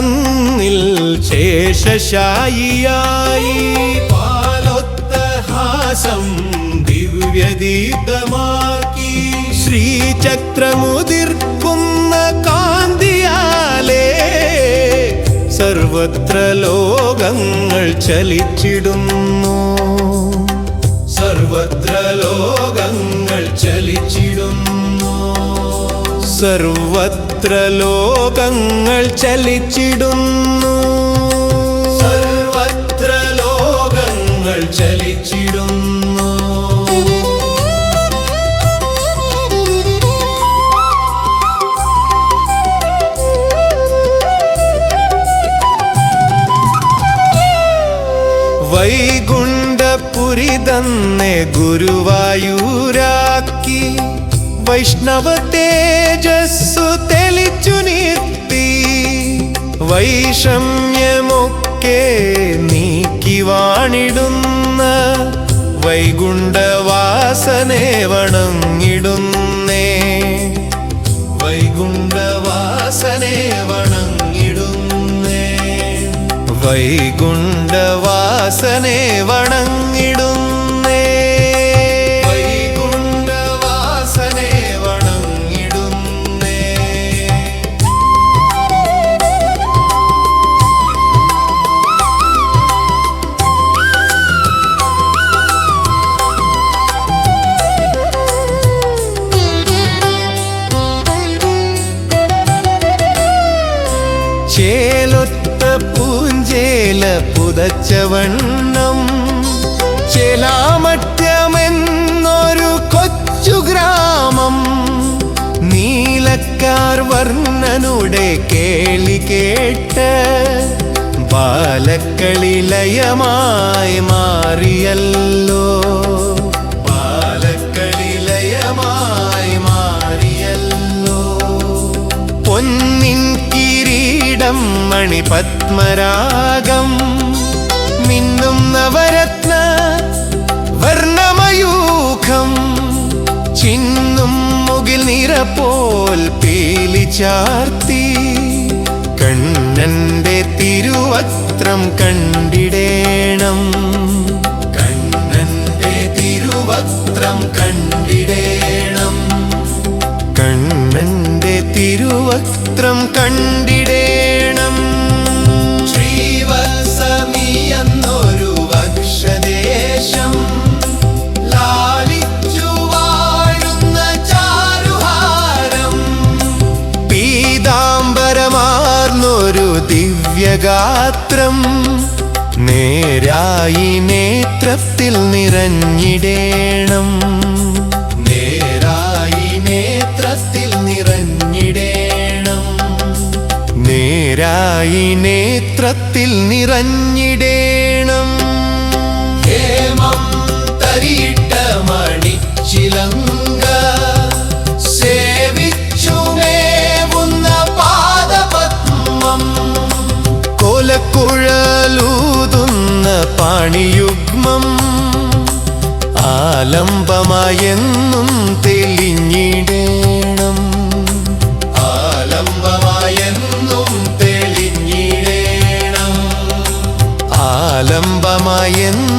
തന്നിൽ ശേഷശായിയായി. പാലോത്തഹാസം ദിവ്യദീപമാക്കി. ശ്രീചക്രമുതിർക്കുന്ന കാന്തിയാലേ സർവത്ര ലോകങ്ങൾ ചലിച്ചിടുന്നു. സർവത്ര ലോകങ്ങൾ ചലിച്ചിടുന്നു. സർവത്ര ലോകങ്ങൾ ചലിച്ചിടുന്നു. സർവത്ര ലോകങ്ങൾ ചലിച്ചിടുന്നു. വൈകുണ്ഠപുരി തന്നെ ഗുരുവായൂരാക്കി. വൈഷ്ണവ തേജസ്സു തെളിച്ചു നിർത്തി. വൈഷമ്യമൊക്കെ നീക്കി വാണിടുന്ന വൈകുണ്ഠവാസനെ വണങ്ങിടുന്നേ. വൈകുണ്ഠവാസനെ വണങ്ങിടുന്നേ. വൈകുണ്ഠവാസനെ വണങ്ങിടുന്നേ ചേലൊത്ത പൂഞ്ചേല പുതച്ചവണ്ണം ചേലാമറ്റമെന്നൊരു കൊച്ചു ഗ്രാമം. നീലക്കാർ വർണനുടെ കേളി കേട്ട് ബാലക്കളിലയമായി മാറിയല്ലോ. കിരീടം മണിപത്മരാഗം മിന്നും നവരത്ന വർണമയൂഖം ചിന്നും മുകിൽ നിറ പോൽ പേലി ചാർത്തി കണ്ണന്റെ തിരുവസ്ത്രം കണ്ടിടേണം. കണ്ണന്റെ തിരുവസ്ത്രം കണ്ടിടേണം. കണ്ണന്റെ തിരുവസ്ത്രം കണ്ടിടേണം ദിവ്യഗാത്രം നേരായി നേത്രത്തിൽ നിറഞ്ഞിടേണം. നേരായി നേത്രത്തിൽ നിറഞ്ഞിടേണം. നേരായി നേത്രത്തിൽ നിറഞ്ഞിടേണം പാണിയുഗ്മം ആലംബമായെന്നും തെളിഞ്ഞിടേണം. ആലംബമായെന്നും തെളിഞ്ഞിടേണം. ആലംബമായെന്നും